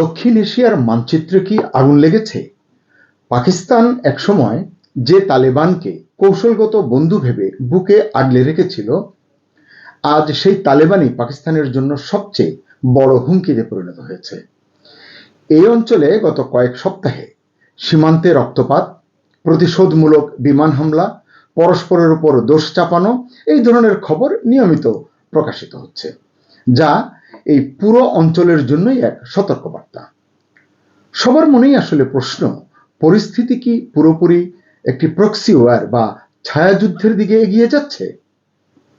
দক্ষিণ এশিয়ার মানচিত্রে কি আগুন লেগেছে? পাকিস্তান একসময় যে তালেবানকে কৌশলগত বন্ধু ভেবে বুকে আগলে রেখেছিল, আজ সেই তালেবানই পাকিস্তানের জন্য সবচেয়ে বড় হুমকিতে পরিণত হয়েছে। এই অঞ্চলে গত কয়েক সপ্তাহে সীমান্তে রক্তপাত, প্রতিশোধমূলক বিমান হামলা, পরস্পরের উপর দোষ চাপানো, এই ধরনের খবর নিয়মিত প্রকাশিত হচ্ছে, যা এই পুরো অঞ্চলের জন্যই এক সতর্কবার্তা। সবার মনেই আসলে প্রশ্ন, পরিস্থিতি কি পুরোপুরি একটি প্রক্সি ওয়ার বা ছায়াযুদ্ধের দিকে এগিয়ে যাচ্ছে?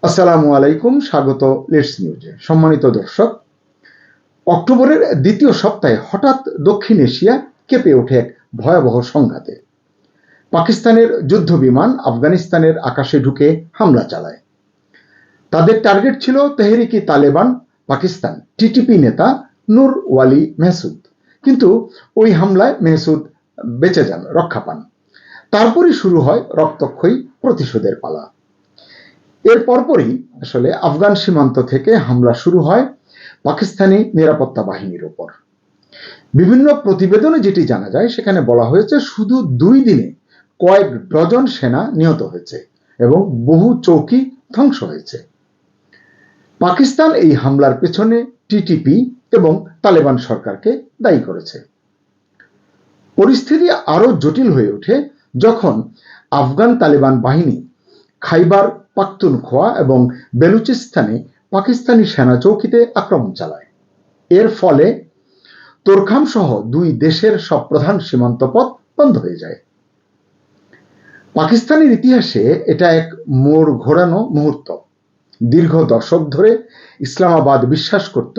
আসসালামু আলাইকুম, স্বাগত লেটস নিউজে সম্মানিত দর্শক, অক্টোবরের দ্বিতীয় সপ্তাহে হঠাৎ দক্ষিণ এশিয়া কেঁপে ওঠে এক ভয়াবহ সংঘাতে। পাকিস্তানের যুদ্ধ বিমান আফগানিস্তানের আকাশে ঢুকে হামলা চালায়। তাদের টার্গেট ছিল তেহরিকি তালেবান পাকিস্তান। টিটিপি নেতা নূর ওয়ালি মেহসুদ। কিন্তু ওই হামলায় মেহসুদ বেঁচে যান, রক্ষা পান। তারপরই শুরু হয় রক্তক্ষয়ী প্রতিশোধের পালা। এর পরপরই আসলে আফগান সীমান্ত থেকে হামলা শুরু হয় পাকিস্তানি নিরাপত্তা বাহিনীর উপর বিভিন্ন প্রতিবেদনে যেটি জানা যায়, সেখানে বলা হয়েছে শুধু দুই দিনে কয়েক ডজন সেনা নিহত হয়েছে এবং বহু চৌকি ধ্বংস হয়েছে। পাকিস্তান এই হামলার পেছনে টিটিপি এবং তালেবান সরকারকে দায়ী করেছে। পরিস্থিতি আরও জটিল হয়ে ওঠে যখন আফগান তালেবান বাহিনী খাইবার পাখতুনখোয়া এবং বেলুচিস্তানে পাকিস্তানি সেনা চৌকিতে আক্রমণ চালায়। এর ফলে তোরখাম সহ দুই দেশের সব প্রধান সীমান্ত পথ বন্ধ হয়ে যায়। পাকিস্তানের ইতিহাসে এটা এক মোড় ঘোরানো মুহূর্ত। দীর্ঘ দশক ধরে ইসলামাবাদ বিশ্বাস করত,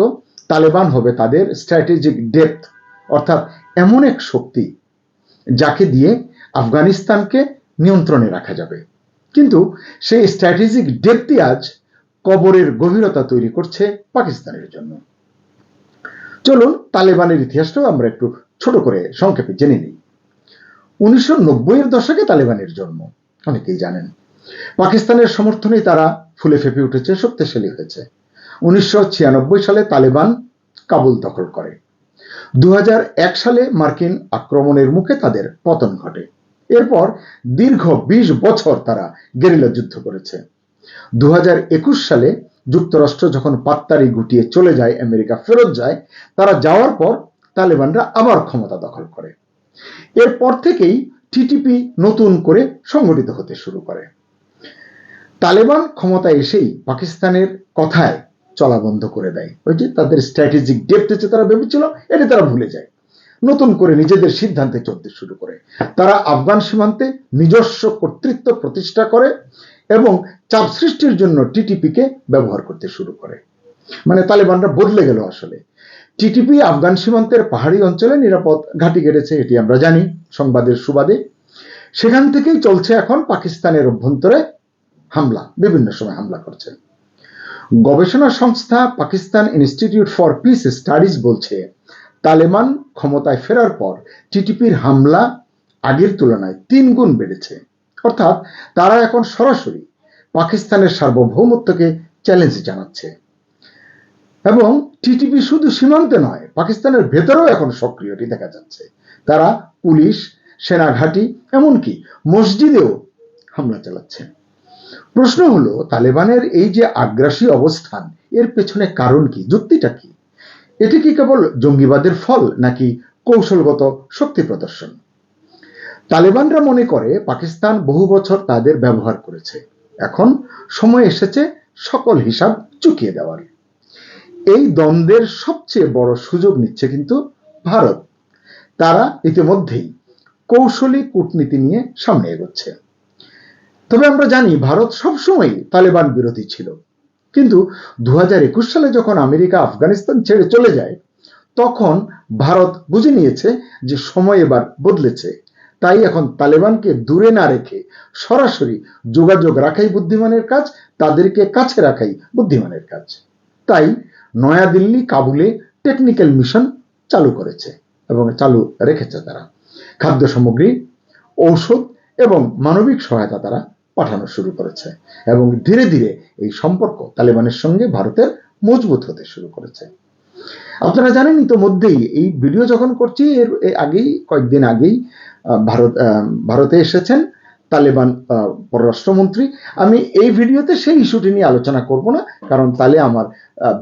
তালেবান হবে তাদের স্ট্র্যাটেজিক ডেপথ অর্থাৎ এমন এক শক্তি যাকে দিয়ে আফগানিস্তানকে নিয়ন্ত্রণে রাখা যাবে। কিন্তু সেই স্ট্র্যাটেজিক ডেপথই আজ কবরের গভীরতা তৈরি করছে পাকিস্তানের জন্য। চলুন তালেবানের ইতিহাসটাও আমরা একটু ছোট করে সংক্ষেপে জেনে নিই। উনিশশো নব্বইয়ের দশকে তালেবানের জন্ম, অনেকেই জানেন। পাকিস্তানের সমর্থনেই তারা ফুলে ফেপে উঠেছে, শক্তিশালী হয়েছে। উনিশশো ছিয়ানব্বই সালে তালেবান কাবুল দখল করে। দু হাজার এক সালে মার্কিন আক্রমণের মুখে তাদের পতন ঘটে। এরপর দীর্ঘ ২০ বছর তারা গেরিলা যুদ্ধ করেছে। দু হাজার একুশ সালে যুক্তরাষ্ট্র যখন পাত্তারি গুটিয়ে চলে যায়, আমেরিকা ফেরত যায়, তারা যাওয়ার পর তালেবানরা আবার ক্ষমতা দখল করে। এরপর থেকেই টিটিপি নতুন করে সংগঠিত হতে শুরু করে। তালেবান ক্ষমতা এসেই পাকিস্তানের কথায় চলা বন্ধ করে দেয়। ওই যে তাদের স্ট্র্যাটেজিক ডেপথ হচ্ছে, তারা ভেবেছিল, এটা তারা ভুলে যায়। নতুন করে নিজেদের সিদ্ধান্তে চলতে শুরু করে। তারা আফগান সীমান্তে নিজস্ব কর্তৃত্ব প্রতিষ্ঠা করে এবং চাপ সৃষ্টির জন্য টিটিপিকে ব্যবহার করতে শুরু করে। মানে তালেবানরা বদলে গেল আসলে। টিটিপি আফগান সীমান্তের পাহাড়ি অঞ্চলে নিরাপদ ঘাঁটি গেড়েছে, এটি আমরা জানি, সংবাদের সুবাদে। সেখান থেকেই চলছে এখন পাকিস্তানের অভ্যন্তরে হামলা, বিভিন্ন সময় হামলা করছে গবেষণা সংস্থা Pakistan institute for peace studies বলছে, তালেবান ক্ষমতায় ফেরার পর টিটিপির হামলা আগের তুলনায় তিন গুণ বেড়েছে। অর্থাৎ তারা এখন সরাসরি পাকিস্তানের সার্বভৌমত্বকে চ্যালেঞ্জ জানাচ্ছে। এবং টিটিপি শুধু সীমান্তে নয়, পাকিস্তানের ভেতরেও এখন সক্রিয়টি দেখা যাচ্ছে। তারা পুলিশ, সেনাঘাটি, এমনকি মসজিদেও হামলা চালাচ্ছে। প্রশ্ন হলো, তালেবানের এই যে আগ্রাসী অবস্থান, এর পেছনে কারণ কি? যুক্তিটা কি? এটি কি কেবল জঙ্গিবাদের ফল, নাকি কৌশলগত শক্তি প্রদর্শন? তালেবানরা মনে করে পাকিস্তান বহু বছর তাদের ব্যবহার করেছে। এখন সময় এসেছে সকল হিসাব চুকিয়ে দেওয়ার। এই দ্বন্দ্বের সবচেয়ে বড় সুযোগ নিচ্ছে কিন্তু ভারত। তারা ইতিমধ্যেই কৌশলী কূটনীতি নিয়ে সামনে এগোচ্ছে। তবে আমরা জানি ভারত সবসময় তালেবান বিরোধী ছিল। কিন্তু দু হাজার একুশ সালে যখন আমেরিকা আফগানিস্তান ছেড়ে চলে যায়, তখন ভারত বুঝে নিয়েছে যে সময় এবার বদলেছে। তাই এখন তালেবানকে দূরে না রেখে সরাসরি যোগাযোগ রাখাই বুদ্ধিমানের কাজ, তাদেরকে কাছে রাখাই বুদ্ধিমানের কাজ। তাই নয়াদিল্লি, কাবুলে টেকনিক্যাল মিশন চালু করেছে এবং চালু রেখেছে তারা। খাদ্য সামগ্রী ঔষধ এবং মানবিক সহায়তা তারা পাঠানো শুরু করেছে এবং ধীরে ধীরে এই সম্পর্ক তালেবানের সঙ্গে ভারতের মজবুত হতে শুরু করেছে। আপনারা জানেন ইতোমধ্যেই এই ভিডিও যখন করছি, এর আগেই, কয়েকদিন আগেই ভারত ভারতে এসেছেন তালেবান পররাষ্ট্রমন্ত্রী। আমি এই ভিডিওতে সেই ইস্যুটি নিয়ে আলোচনা করব না, কারণ তাহলে আমার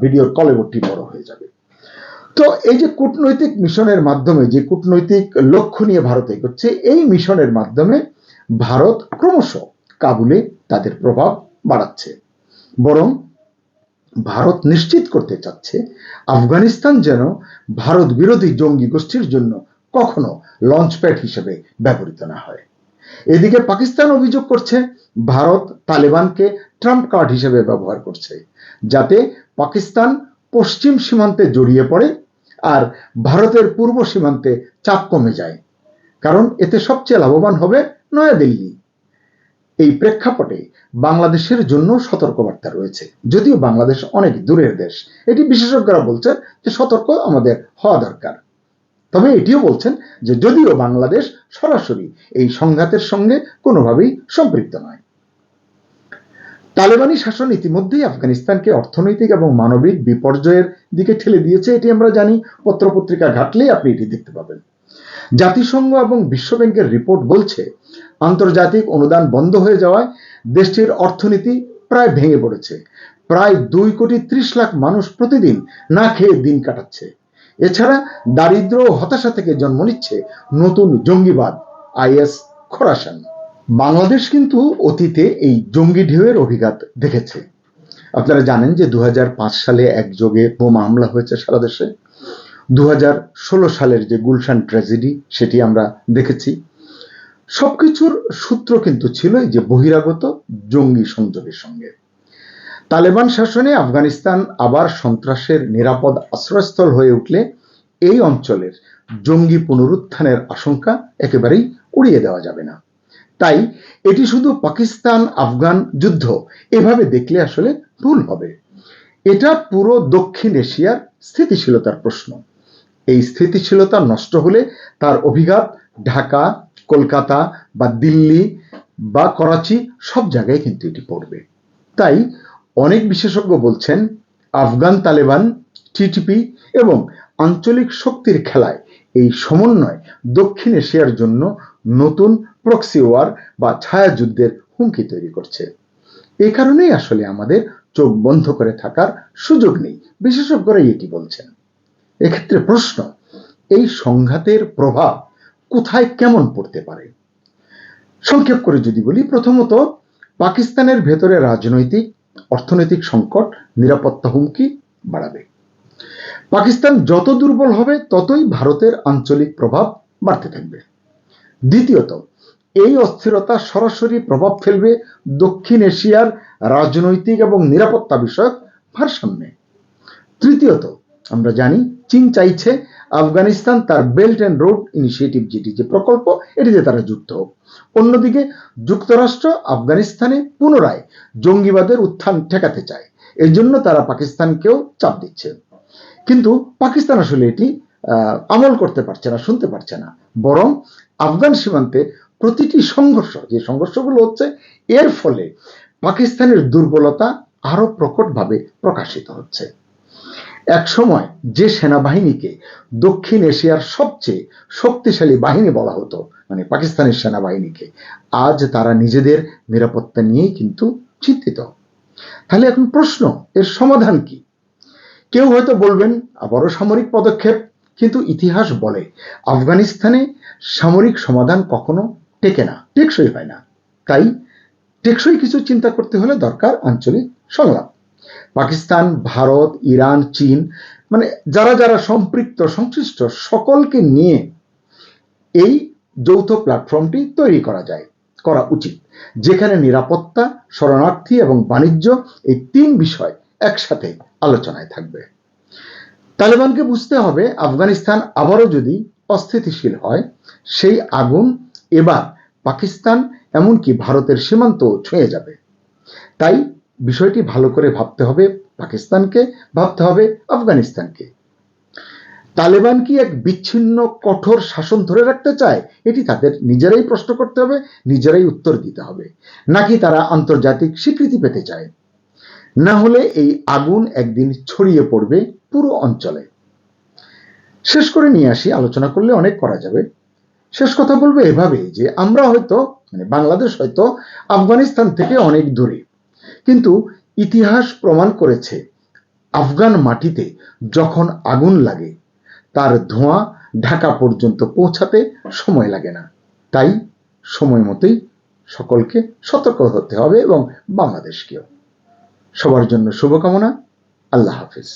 ভিডিওর কলেবরটি বড় হয়ে যাবে। তো এই যে কূটনৈতিক মিশনের মাধ্যমে, যে কূটনৈতিক লক্ষ্য নিয়ে ভারত এগোচ্ছে, এই মিশনের মাধ্যমে ভারত ক্রমশ কাবুলে তাদের প্রভাব বাড়াচ্ছে। বরং ভারত নিশ্চিত করতে চাচ্ছে, আফগানিস্তান যেন ভারত বিরোধী জঙ্গি গোষ্ঠীর জন্য কখনো লঞ্চপ্যাড হিসেবে ব্যবহৃত না হয়। এদিকে পাকিস্তান অভিযোগ করছে, ভারত তালেবানকে ট্রাম্প কার্ড হিসেবে ব্যবহার করছে, যাতে পাকিস্তান পশ্চিম সীমান্তে জড়িয়ে পড়ে আর ভারতের পূর্ব সীমান্তে চাপ কমে যায়। কারণ এতে সবচেয়ে লাভবান হবে নয়াদিল্লি। এই প্রেক্ষাপটে বাংলাদেশের জন্য সতর্কবার্তা রয়েছে। যদিও বাংলাদেশ অনেক দূরের দেশ, এটি বিশেষজ্ঞরা বলছেন যে সতর্ক আমাদের হওয়া দরকার। তবে এটিও বলছেন যে যদিও বাংলাদেশ সরাসরি এই সংঘাতের সঙ্গে কোনোভাবেই সম্পৃক্ত নয়। তালেবানি শাসন ইতিমধ্যেই আফগানিস্তানকে অর্থনৈতিক এবং মানবিক বিপর্যয়ের দিকে ঠেলে দিয়েছে, এটি আমরা জানি। পত্রপত্রিকা ঘাটলেই আপনি এটি দেখতে পাবেন। জাতিসংঘ এবং বিশ্বব্যাংকের রিপোর্ট বলছে আন্তর্জাতিক অনুদান বন্ধ হয়ে যাওয়ায় দেশটির অর্থনীতি প্রায় ভেঙে পড়েছে। প্রায় দুই কোটি ত্রিশ লাখ মানুষ প্রতিদিন না খেয়ে দিন কাটাচ্ছে। এছাড়া দারিদ্র ও হতাশা থেকে জন্ম নিচ্ছে নতুন জঙ্গিবাদ, আইএস খোরাসান। বাংলাদেশ কিন্তু অতীতে এই জঙ্গি ঢেউয়ের অভিঘাত দেখেছে। আপনারা জানেন যে দু হাজার পাঁচ সালে একযোগে বোমা হামলা হয়েছে সারা দেশে। দু হাজার ষোলো সালের যে গুলশান ট্র্যাজেডি, সেটি আমরা দেখেছি। সবকিছুর সূত্র কিন্তু ছিল এই যে বহিরাগত জঙ্গি সংযোগের সঙ্গে। তালেবান শাসনে আফগানিস্তান আবার সন্ত্রাসের নিরাপদ আশ্রয়স্থল হয়ে উঠলে এই অঞ্চলের জঙ্গি পুনরুত্থানের আশঙ্কা একেবারেই উড়িয়ে দেওয়া যাবে না। তাই এটি শুধু পাকিস্তান আফগান যুদ্ধ, এভাবে দেখলে আসলে ভুল হবে। এটা পুরো দক্ষিণ এশিয়ার স্থিতিশীলতার প্রশ্ন। এই স্থিতিশীলতা নষ্ট হলে তার অভিঘাত ঢাকা কলকাতা বা দিল্লি বা করাচি সব জায়গায় কিন্তু এটি পড়বে। তাই অনেক বিশেষজ্ঞ বলছেন, আফগান তালেবান, টিটিপি এবং আঞ্চলিক শক্তির খেলায় এই সমন্বয় দক্ষিণ এশিয়ার জন্য নতুন প্রক্সি ওয়ার বা ছায়াযুদ্ধের হুমকি তৈরি করছে। এ কারণেই আসলে আমাদের চোখ বন্ধ করে থাকার সুযোগ নেই, বিশেষজ্ঞরাই এটি বলছেন। এক্ষেত্রে প্রশ্ন, এই সংঘাতের প্রভাব কোথায় কেমন পড়তে পারে? সংক্ষেপ করে যদি বলি, প্রথমত, পাকিস্তানের ভেতরে রাজনৈতিক, অর্থনৈতিক সংকট, নিরাপত্তা হুমকি বাড়াবে। পাকিস্তান যত দুর্বল হবে, ততই ভারতের আঞ্চলিক প্রভাব বাড়তে থাকবে। দ্বিতীয়ত, এই অস্থিরতা সরাসরি প্রভাব ফেলবে দক্ষিণ এশিয়ার রাজনৈতিক এবং নিরাপত্তা বিষয়ক ভারসাম্যে। তৃতীয়ত, আমরা জানি, চীন চাইছে আফগানিস্তান তার বেল্ট অ্যান্ড রোড ইনিশিয়েটিভ যেটি যে প্রকল্প এটিতে তারা যুক্ত। হোক অন্যদিকে যুক্তরাষ্ট্র আফগানিস্তানে পুনরায় জঙ্গিবাদের উত্থান ঠেকাতে চায়। এর জন্য তারা পাকিস্তানকেও চাপ দিচ্ছে। কিন্তু পাকিস্তান আসলে এটি আমল করতে পারছে না, শুনতে পারছে না। বরং আফগান সীমান্তে প্রতিটি সংঘর্ষ, যে সংঘর্ষগুলো হচ্ছে, এর ফলে পাকিস্তানের দুর্বলতা আরও প্রকটভাবে প্রকাশিত হচ্ছে। এক সময় যে সেনাবাহিনীকে দক্ষিণ এশিয়ার সবচেয়ে শক্তিশালী বাহিনী বলা হতো মানে পাকিস্তানের সেনাবাহিনীকে, আজ তারা নিজেদের নিরাপত্তা নিয়েই কিন্তু চিন্তিত। তাহলে এখন প্রশ্ন, এর সমাধান কি? কেউ হয়তো বলবেন, আবারও সামরিক পদক্ষেপ, কিন্তু ইতিহাস বলে আফগানিস্তানে সামরিক সমাধান কখনো টেকে না, টেকসই হয় না। তাই টেকসই কিছু চিন্তা করতে হলে দরকার আঞ্চলিক সংলাপ। পাকিস্তান, ভারত, ইরান, চীন মানে যারা যারা সম্পৃক্ত, সংশ্লিষ্ট, সকলকে নিয়ে এই যৌথ প্ল্যাটফর্মটি তৈরি করা যায়, করা উচিত। যেখানে নিরাপত্তা, শরণার্থী এবং বাণিজ্য এই তিন বিষয় একসাথে আলোচনায় থাকবে। তালেবানকে বুঝতে হবে, আফগানিস্তান আবারও যদি অস্থিতিশীল হয়, সেই আগুন এবার পাকিস্তান, এমনকি ভারতের সীমান্ত ছুঁয়ে যাবে। তাই বিষয়টি ভালো করে ভাবতে হবে পাকিস্তানকে, ভাবতে হবে আফগানিস্তানকে। তালেবান কি এক বিচ্ছিন্ন, কঠোর শাসন ধরে রাখতে চায়? এটি তাদের নিজেরাই প্রশ্ন করতে হবে, নিজেরাই উত্তর দিতে হবে। নাকি তারা আন্তর্জাতিক স্বীকৃতি পেতে চায়? না হলে এই আগুন একদিন ছড়িয়ে পড়বে পুরো অঞ্চলে। শেষ করে নিয়ে আসি, আলোচনা করলে অনেক করা যাবে। শেষ কথা বলব এভাবে যে আমরা হয়তো মানে বাংলাদেশ হয়তো আফগানিস্তান থেকে অনেক দূরে। কিন্তু ইতিহাস প্রমাণ করেছে, আফগান মাটিতে যখন আগুন লাগে, তার ধোঁয়া ঢাকা পর্যন্ত পৌঁছাতে সময় লাগে না। তাই সময় মতোই সকলকে সতর্ক হতে হবে এবং বাংলাদেশকেও। সবার জন্য শুভকামনা, আল্লাহ হাফিজ।